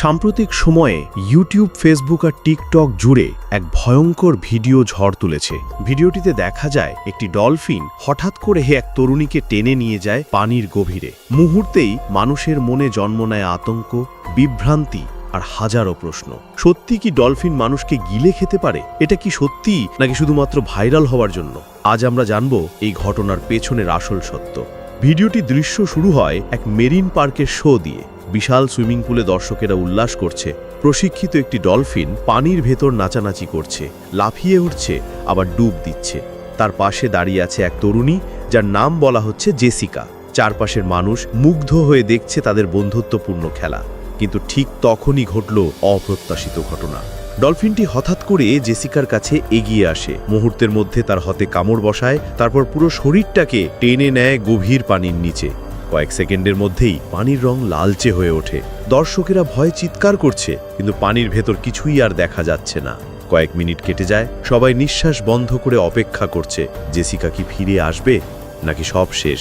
সাম্প্রতিক সময়ে YouTube Facebook আর TikTok জুড়ে এক ভয়ঙ্কর ভিডিও ঝড় তুলেছে। ভিডিওটিতে দেখা যায় একটি ডলফিন হঠাৎ করে হে এক তরুণীকে টেনে নিয়ে যায় পানির গভীরে। মুহূর্তেই মানুষের মনে জন্ম নেয় আতঙ্ক, বিভ্রান্তি আর হাজারো প্রশ্ন। সত্যি কি ডলফিন মানুষকে গিলে খেতে পারে? এটা কি সত্যি নাকি শুধুমাত্র ভাইরাল হওয়ার জন্য? আজ আমরা জানব এই ঘটনার পেছনের আসল সত্য। ভিডিওটি দৃশ্য শুরু হয় এক মেরিন পার্কের শো দিয়ে। বিশাল সুইমিং পুলে দর্শকেরা উল্লাস করছে। প্রশিক্ষিত একটি ডলফিন পানির ভেতর নাচানাচি করছে, লাফিয়ে উঠছে, আবার ডুব দিচ্ছে। তার পাশে দাঁড়িয়ে আছে এক তরুণী, যার নাম বলা হচ্ছে জেসিকা। চারপাশের মানুষ মুগ্ধ হয়ে দেখছে তাদের বন্ধুত্বপূর্ণ খেলা। কিন্তু ঠিক তখনই ঘটল অপ্রত্যাশিত ঘটনা। ডলফিনটি হঠাৎ করে জেসিকার কাছে এগিয়ে আসে। মুহূর্তের মধ্যে তার হতে কামড় বসায়, তারপর পুরো শরীরটাকে টেনে নেয় গভীর পানির নিচে। কয়েক সেকেন্ডের মধ্যেই পানির রং লালচে হয়ে ওঠে। দর্শকেরা ভয়ে চিৎকার করছে, কিন্তু পানির ভেতর কিছুই আর দেখা যাচ্ছে না। কয়েক মিনিট কেটে যায়, সবাই নিঃশ্বাস বন্ধ করে অপেক্ষা করছে, জেসিকা কি ফিরে আসবে, নাকি সব শেষ?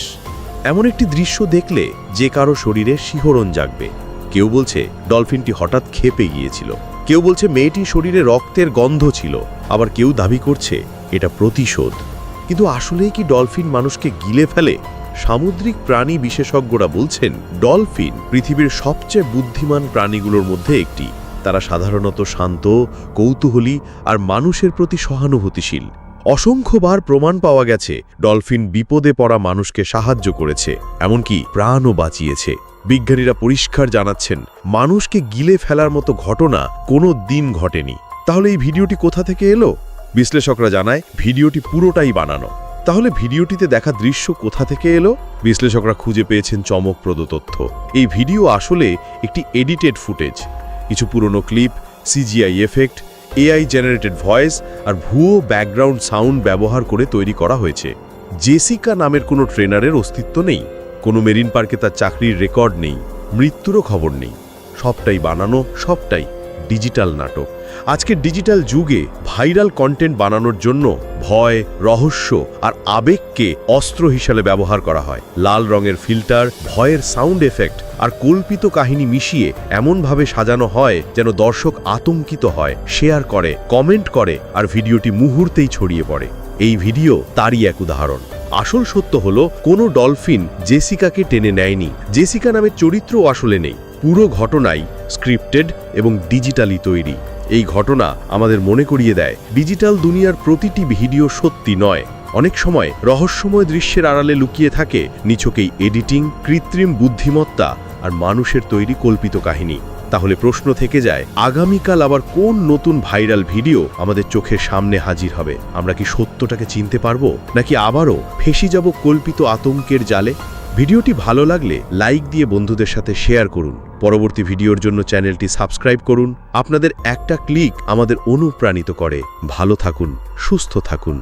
এমন একটি দৃশ্য দেখলে যে কারও শরীরে শিহরণ জাগবে। কেউ বলছে, ডলফিনটি হঠাৎ খেপে গিয়েছিল। কেউ বলছে, মেয়েটি শরীরে রক্তের গন্ধ ছিল। আবার কেউ দাবি করছে, এটা প্রতিশোধ। কিন্তু আসলেই কি ডলফিন মানুষকে গিলে ফেলে? সামুদ্রিক প্রাণী বিশেষজ্ঞরা বলছেন, ডলফিন পৃথিবীর সবচেয়ে বুদ্ধিমান প্রাণীগুলোর মধ্যে একটি। তারা সাধারণত শান্ত, কৌতূহলী আর মানুষের প্রতি সহানুভূতিশীল। অসংখ্যবার প্রমাণ পাওয়া গেছে, ডলফিন বিপদে পড়া মানুষকে সাহায্য করেছে, এমনকি প্রাণও বাঁচিয়েছে। বিজ্ঞানীরা পরিষ্কার জানাচ্ছেন, মানুষকে গিলে ফেলার মতো ঘটনা কোনো দিন ঘটেনি। তাহলে এই ভিডিওটি কোথা থেকে এলো? বিশ্লেষকরা জানায়, ভিডিওটি পুরোটাই বানানো। তাহলে ভিডিওটিতে দেখা দৃশ্য কোথা থেকে এলো? বিশ্লেষকরা খুঁজে পেয়েছেন চমকপ্রদ তথ্য। এই ভিডিও আসলে একটি এডিটেড ফুটেজ কিছু পুরনো clip CGI effect AI generated voice আর ভুয়ো ব্যাকগ্রাউন্ড সাউন্ড ব্যবহার করে তৈরি করা হয়েছে। জেসিকা নামের কোনো ট্রেনারের অস্তিত্ব নেই। কোনো মেরিন পার্কে তার চাকরির রেকর্ড নেই। মৃত্যুরও খবর নেই। সবটাই বানানো, সবটাই ডিজিটাল নাটক। আজকের ডিজিটাল যুগে ভাইরাল কন্টেন্ট বানানোর জন্য ভয়, রহস্য আর আবেগকে অস্ত্র হিসেবে ব্যবহার করা হয়। লাল রঙের ফিল্টার, ভয়ের সাউন্ড এফেক্ট আর কল্পিত কাহিনী মিশিয়ে এমনভাবে সাজানো হয় যেন দর্শক আতঙ্কিত হয়, শেয়ার করে, কমেন্ট করে আর ভিডিওটি মুহূর্তেই ছড়িয়ে পড়ে। এই ভিডিও তারই এক উদাহরণ। আসল সত্য হলো, কোনো ডলফিন জেসিকাকে টেনে নেয়নি। জেসিকা নামের চরিত্রও আসলে নেই। পুরো ঘটনাই স্ক্রিপ্টেড এবং ডিজিটালি তৈরি। এই ঘটনা আমাদের মনে করিয়ে দেয়, ডিজিটাল দুনিয়ার প্রতিটি ভিডিও সত্যি নয়। অনেক সময় রহস্যময় দৃশ্যের আড়ালে লুকিয়ে থাকে নিছকেই এডিটিং, কৃত্রিম বুদ্ধিমত্তা আর মানুষের তৈরি কল্পিত কাহিনী। তাহলে প্রশ্ন থেকে যায়, আগামীকাল আবার কোন নতুন ভাইরাল ভিডিও আমাদের চোখের সামনে হাজির হবে? আমরা কি সত্যটাকে চিনতে পারব? নাকি আবারও ফেসি যাব কল্পিত আতঙ্কের জালে? ভিডিওটি ভালো লাগলে লাইক দিয়ে বন্ধুদের সাথে শেয়ার করুন। পরবর্তী ভিডিওর জন্য চ্যানেলটি সাবস্ক্রাইব করুন। আপনাদের একটা ক্লিক আমাদের অনুপ্রাণিত করে। ভালো থাকুন, সুস্থ থাকুন।